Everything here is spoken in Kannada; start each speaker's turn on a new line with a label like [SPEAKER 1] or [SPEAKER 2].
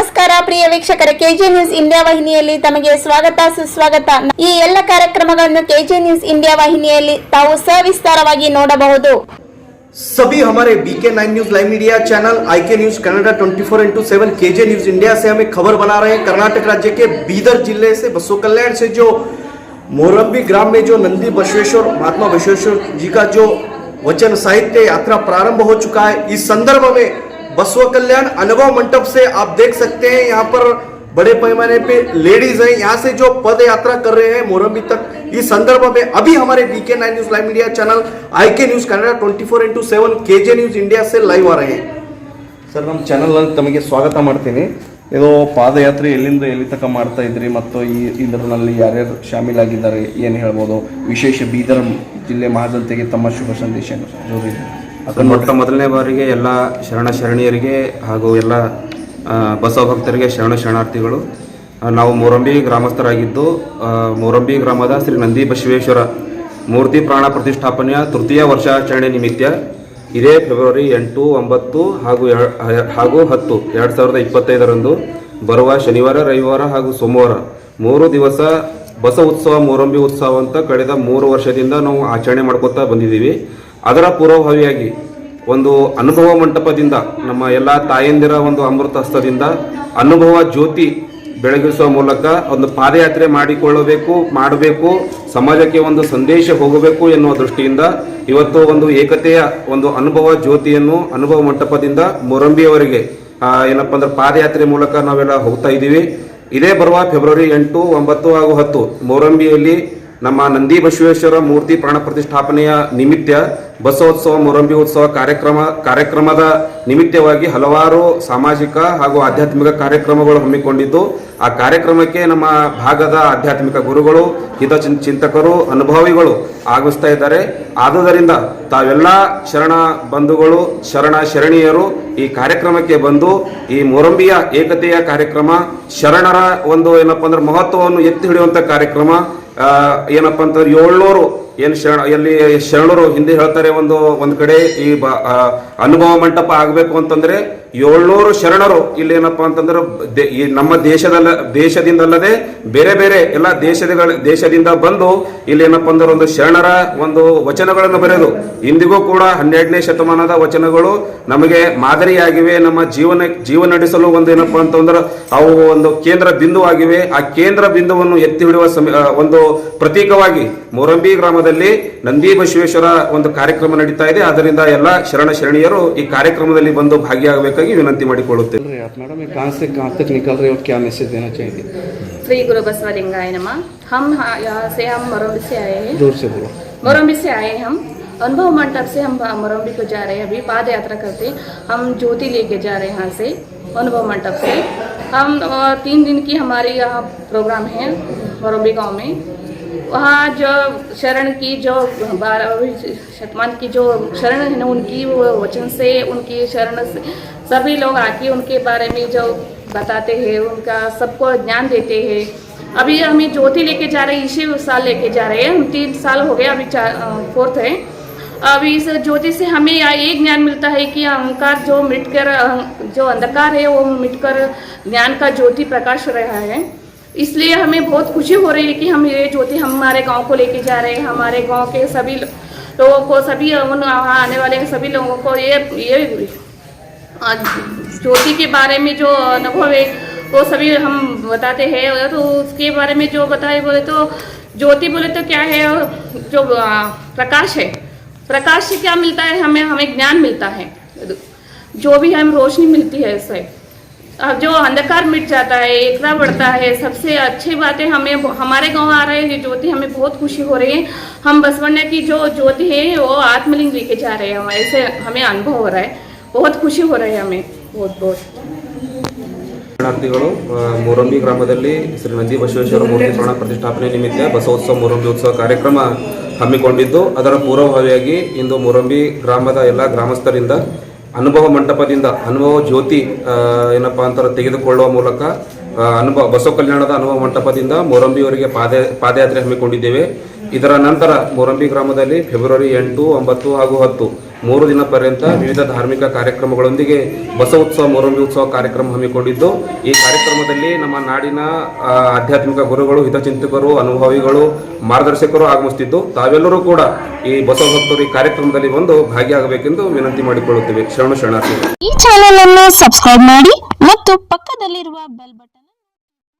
[SPEAKER 1] ನಮಸ್ಕಾರ ಪ್ರಿಯ ವೀಕ್ಷಕರ ಕೆಜೆ ನ್ಯೂಸ್ ಇಂಡಿಯಾ ವಾಹಿನಿಯಲ್ಲಿ ತಮಗೆ ಸ್ವಾಗತ ಸುಸ್ವಾಗತ ಈ ಎಲ್ಲ ಕಾರ್ಯಕ್ರಮಗಳನ್ನು ಕೆಜೆ ನ್ಯೂಸ್ ಇಂಡಿಯಾ ವಾಹಿನಿಯಲ್ಲಿ ತಾವು ಸವಿಸ್ತಾರವಾಗಿ ನೋಡಬಹುದು
[SPEAKER 2] सभी हमारे BK nine news live media channel I K news Kannada twenty four into seven K J news India से हमें खबर बना रहे हैं कर्नाटक राज्य के बीदर जिले से बसो कल्याण से जो मोरम्बी ग्राम में जो नंदी बसवेश्वर महात्मा बसवेश्वर जी का जो वचन साहित्य यात्रा प्रारंभ हो चुका है इस संदर्भ में बसव कल्याण अनुभव मंडप से आप देख सकते हैं, यहाँ पर बड़े पैमाने पे लेडीज़ हैं। यहाँ से जो पद यात्रा कर रहे हैं मोरम्बी तक, इस संदर्भ में अभी हमारे BK nine news live India channel I K news Kannada twenty four into seven K J news India से लाइव आ रहे हैं।
[SPEAKER 3] सर नम चल तमेंगे स्वागत मातनी इो ಎಲ್ಲಿಂದ ಎಲ್ಲಿ ತನಕ ಮಾಡ್ತಾ ಇದ್ರಿ ಮತ್ತು ಈ ಇದರಲ್ಲಿ ಯಾರ್ಯಾರು ಶಾಮೀಲಾಗಿದ್ದಾರೆ, ಏನು ಹೇಳ್ಬೋದು? ವಿಶೇಷ ಬೀದರ್ ಜಿಲ್ಲೆ ಮಹಾಜನತೆಗೆ ತಮ್ಮ
[SPEAKER 4] ಮೊಟ್ಟ ಮೊದಲನೇ ಬಾರಿಗೆ ಎಲ್ಲ ಶರಣ ಶರಣಿಯರಿಗೆ ಹಾಗೂ ಎಲ್ಲ ಬಸವ ಭಕ್ತರಿಗೆ ಶರಣ ಶರಣಾರ್ಥಿಗಳು. ನಾವು ಮೋರಂಬಿ ಗ್ರಾಮಸ್ಥರಾಗಿದ್ದು ಮೂರಂಬಿ ಗ್ರಾಮದ ಶ್ರೀ ನಂದಿ ಬಸವೇಶ್ವರ ಮೂರ್ತಿ ಪ್ರಾಣ ಪ್ರತಿಷ್ಠಾಪನೆಯ ತೃತೀಯ ವರ್ಷಾಚರಣೆ ನಿಮಿತ್ತ ಇದೇ ಫೆಬ್ರವರಿ ಎಂಟು ಒಂಬತ್ತು ಹಾಗೂ ಹಾಗೂ ಹತ್ತು ಎರಡು ಸಾವಿರದ ಇಪ್ಪತ್ತೈದರಂದು ಬರುವ ಶನಿವಾರ ರವಿವಾರ ಹಾಗೂ ಸೋಮವಾರ ಮೂರು ದಿವಸ ಬಸ ಉತ್ಸವ ಮೋರಂಬಿ ಉತ್ಸವ ಅಂತ ಕಳೆದ ಮೂರು ವರ್ಷದಿಂದ ನಾವು ಆಚರಣೆ ಮಾಡ್ಕೋತಾ ಬಂದಿದ್ದೀವಿ. ಅದರ ಪೂರ್ವಭಾವಿಯಾಗಿ ಒಂದು ಅನುಭವ ಮಂಟಪದಿಂದ, ನಮ್ಮ ಎಲ್ಲ ತಾಯಂದಿರ ಒಂದು ಅಮೃತ ಹಸ್ತದಿಂದ ಅನುಭವ ಜ್ಯೋತಿ ಬೆಳಗಿಸುವ ಮೂಲಕ ಒಂದು ಪಾದಯಾತ್ರೆ ಮಾಡಿಕೊಳ್ಳಬೇಕು, ಮಾಡಬೇಕು, ಸಮಾಜಕ್ಕೆ ಒಂದು ಸಂದೇಶ ಹೋಗಬೇಕು ಎನ್ನುವ ದೃಷ್ಟಿಯಿಂದ ಇವತ್ತು ಒಂದು ಏಕತೆಯ ಒಂದು ಅನುಭವ ಜ್ಯೋತಿಯನ್ನು ಅನುಭವ ಮಂಟಪದಿಂದ ಮೊರಂಬಿಯವರೆಗೆ ಏನಪ್ಪ ಅಂದ್ರೆ ಪಾದಯಾತ್ರೆ ಮೂಲಕ ನಾವೆಲ್ಲ ಹೋಗ್ತಾ ಇದ್ದೀವಿ. ಇದೇ ಬರುವ ಫೆಬ್ರವರಿ ಎಂಟು, ಒಂಬತ್ತು ಹಾಗೂ ಹತ್ತು ಮೋರಂಬಿಯಲ್ಲಿ ನಮ್ಮ ನಂದಿ ಬಸವೇಶ್ವರ ಮೂರ್ತಿ ಪ್ರಾಣ ಪ್ರತಿಷ್ಠಾಪನೆಯ ನಿಮಿತ್ತ ಬಸವೋತ್ಸವ, ಮೊರಂಬಿ ಉತ್ಸವ ಕಾರ್ಯಕ್ರಮ, ಕಾರ್ಯಕ್ರಮದ ನಿಮಿತ್ತವಾಗಿ ಹಲವಾರು ಸಾಮಾಜಿಕ ಹಾಗೂ ಆಧ್ಯಾತ್ಮಿಕ ಕಾರ್ಯಕ್ರಮಗಳು ಹಮ್ಮಿಕೊಂಡಿದ್ದು, ಆ ಕಾರ್ಯಕ್ರಮಕ್ಕೆ ನಮ್ಮ ಭಾಗದ ಆಧ್ಯಾತ್ಮಿಕ ಗುರುಗಳು, ಹಿತ ಚಿಂತಕರು, ಅನುಭವಿಗಳು ಆಗಮಿಸ್ತಾ ಇದ್ದಾರೆ. ಆದುದರಿಂದ ತಾವೆಲ್ಲ ಶರಣ ಬಂಧುಗಳು, ಶರಣ ಶರಣೀಯರು ಈ ಕಾರ್ಯಕ್ರಮಕ್ಕೆ ಬಂದು, ಈ ಮೊರಂಬಿಯ ಏಕತೆಯ ಕಾರ್ಯಕ್ರಮ, ಶರಣರ ಒಂದು ಏನಪ್ಪ ಅಂದ್ರೆ ಮಹತ್ವವನ್ನು ಎತ್ತಿ ಹಿಡಿಯುವಂತ ಕಾರ್ಯಕ್ರಮ ಏನಪ್ಪಾ ಅಂತಂದ್ರೆ ಏಳ್ನೂರು ಏನು ಶರಣ, ಎಲ್ಲಿ ಶರಣರು ಹಿಂದೆ ಹೇಳ್ತಾರೆ ಒಂದು, ಒಂದ್ ಕಡೆ ಈ ಅನುಭವ ಮಂಟಪ ಆಗಬೇಕು ಅಂತಂದ್ರೆ ಏಳ್ನೂರು ಶರಣರು ಇಲ್ಲಿ ಏನಪ್ಪಾ ಅಂತಂದ್ರೆ ಈ ನಮ್ಮ ದೇಶದಲ್ಲ, ದೇಶದಿಂದಲ್ಲದೆ ಬೇರೆ ಬೇರೆ ಎಲ್ಲ ದೇಶದ ದೇಶದಿಂದ ಬಂದು ಇಲ್ಲಿ ಏನಪ್ಪಾ ಅಂದ್ರೆ ಒಂದು ಶರಣರ ಒಂದು ವಚನಗಳನ್ನು ಬರೆದು, ಇಂದಿಗೂ ಕೂಡ ಹನ್ನೆರಡನೇ ಶತಮಾನದ ವಚನಗಳು ನಮಗೆ ಮಾದರಿಯಾಗಿವೆ, ನಮ್ಮ ಜೀವನ ಜೀವನ ನಡೆಸಲು ಒಂದು ಏನಪ್ಪಾ ಅಂತಂದ್ರೆ ಅವು ಒಂದು ಕೇಂದ್ರ ಬಿಂದು ಆಗಿವೆ ಆ ಕೇಂದ್ರ ಬಿಂದುವನ್ನು ಎತ್ತಿ ಹಿಡಿಯುವ ಒಂದು ಪ್ರತೀಕವಾಗಿ ಮೊರಂಬಿ ಗ್ರಾಮದಲ್ಲಿ ನಂದಿ ಬಸವೇಶ್ವರ ಒಂದು ಕಾರ್ಯಕ್ರಮ ನಡೀತಾ ಇದೆ ಅದರಿಂದ ಎಲ್ಲ ಶರಣ ಶರಣೀಯರು ಈ ಕಾರ್ಯಕ್ರಮದಲ್ಲಿ ಬಂದು ಭಾಗಿಯಾಗಬೇಕಾಗಿ ವಿನಂತಿ ಮಾಡಿಕೊಳ್ಳುತ್ತೇವೆ
[SPEAKER 3] मैडम ये कहाँ से कहाँ तक निकल रहे हो क्या मैसेज देना चाहेंगे
[SPEAKER 5] श्री गुरु बसवलिंगाय नमः हम हाँ- यहाँ से हम मोरम्बी से आए हैं
[SPEAKER 3] जोर से बोलो
[SPEAKER 5] मोरम्बी से आए हैं हम अनुभव मंडप से हम मोरम्बी को जा रहे हैं अभी पाद यात्रा करते हम ज्योति लेके जा रहे हैं यहाँ से अनुभव मंडप से हम अ, तीन दिन की हमारी यहाँ प्रोग्राम है मोरम्बी गांव में वहाँ जो शरण की, जो बारहवीं शतमान की जो शरण है ना, उनकी वचन से, उनकी शरण से, सभी लोग आके उनके बारे में जो बताते हैं, उनका सबको ज्ञान देते हैं। अभी हमें ज्योति लेके जा रहे हैं, इसी साल लेके जा रहे हैं। हम तीन साल हो गए अभी फोर्थ है। अभी इस ज्योति से हमें एक ज्ञान मिलता है कि अहंकार जो मिटकर जो अंधकार है, वो मिटकर ज्ञान का ज्योति प्रकाश रहा है। इसलिए हमें बहुत खुशी हो रही है कि हम ये ज्योति हमारे गाँव को लेके जा रहे हैं। हमारे गाँव के सभी लोगों को, सभी, उन आने वाले सभी लोगों को ये ये ज्योति के बारे में जो अनुभव है, वो सभी हम बताते हैं। तो उसके बारे में जो बताए बोले तो ज्योति बोले तो क्या है? जो प्रकाश है। प्रकाश से क्या मिलता है? हमें हमें ज्ञान मिलता है। जो भी हम रोशनी मिलती है इससे जो अंधकार मिट जाता है एकता बढ़ता है सबसे अच्छी बात है हमें हमारे गांव आ रहे हैं ज्योति हमें बहुत खुशी हो रही है हम बसवन्या की जो ज्योति है वो आत्मलिंग लेके जा रहे हैं हम ऐसे हमें अनुभव हो रहा है बहुत खुशी हो रही है हमें बहुत बहुत
[SPEAKER 4] ಶರಣಾರ್ಥಿಗಳು ಆ, ಮೊರಂಬಿ ಗ್ರಾಮದಲ್ಲಿ ಶ್ರೀ ನಂದಿ ಬಸವೇಶ್ವರ ಮೂರ್ತಿ ಪ್ರಾಣ ಪ್ರತಿಷ್ಠಾಪನೆ ನಿಮಿತ್ತ ಬಸವೋತ್ಸವ ಮೊರಂಬಿ ಉತ್ಸವ ಕಾರ್ಯಕ್ರಮ ಹಮ್ಮಿಕೊಂಡಿದ್ದು ಅದರ ಪೂರ್ವಭಾವಿಯಾಗಿ ಇಂದು ಮೊರಂಬಿ ಗ್ರಾಮದ ಎಲ್ಲ ಗ್ರಾಮಸ್ಥರಿಂದ ಅನುಭವ ಮಂಟಪದಿಂದ, ಅನುಭವ ಜ್ಯೋತಿ ಏನಪ್ಪ ಅಂತಾರೆ, ತೆಗೆದುಕೊಳ್ಳುವ ಮೂಲಕ ಅನುಭವ, ಬಸವ ಕಲ್ಯಾಣದ ಅನುಭವ ಮಂಟಪದಿಂದ ಮೊರಂಬಿಯವರಿಗೆ ಪಾದ, ಪಾದಯಾತ್ರೆ ಹಮ್ಮಿಕೊಂಡಿದ್ದೇವೆ. ಇದರ ನಂತರ ಮೊರಂಬಿ ಗ್ರಾಮದಲ್ಲಿ ಫೆಬ್ರವರಿ ಎಂಟು, ಒಂಬತ್ತು ಹಾಗೂ ಹತ್ತು. ಮೂರು ದಿನ ಪರ್ಯಂತ ವಿವಿಧ ಧಾರ್ಮಿಕ ಕಾರ್ಯಕ್ರಮಗಳೊಂದಿಗೆ ಬಸವೋತ್ಸವ ಮೊರಂಬಿ ಉತ್ಸವ ಕಾರ್ಯಕ್ರಮ ಹಮ್ಮಿಕೊಂಡಿದ್ದು. ಈ ಕಾರ್ಯಕ್ರಮದಲ್ಲಿ ನಮ್ಮ ನಾಡಿನ ಆಧ್ಯಾತ್ಮಿಕ ಗುರುಗಳು, ಹಿತಚಿಂತಕರು, ಅನುಭವಿಗಳು, ಮಾರ್ಗದರ್ಶಕರು ಆಗಮಿಸುತ್ತಿದ್ದು ತಾವೆಲ್ಲರೂ ಕೂಡ ಈ ಬಸವ ಭಕ್ತರು ಈ ಕಾರ್ಯಕ್ರಮದಲ್ಲಿ ಬಂದು ಭಾಗಿಯಾಗಬೇಕೆಂದು ವಿನಂತಿ ಮಾಡಿಕೊಳ್ಳುತ್ತೇವೆ. ಶರಣು ಶರಣಾರ್ಥಿ
[SPEAKER 6] ಈ ಚಾನೆಲ್ ಅನ್ನು ಸಬ್ಸ್ಕ್ರೈಬ್ ಮಾಡಿ ಮತ್ತು ಪಕ್ಕದಲ್ಲಿರುವ ಬೆಲ್ ಬಟನ್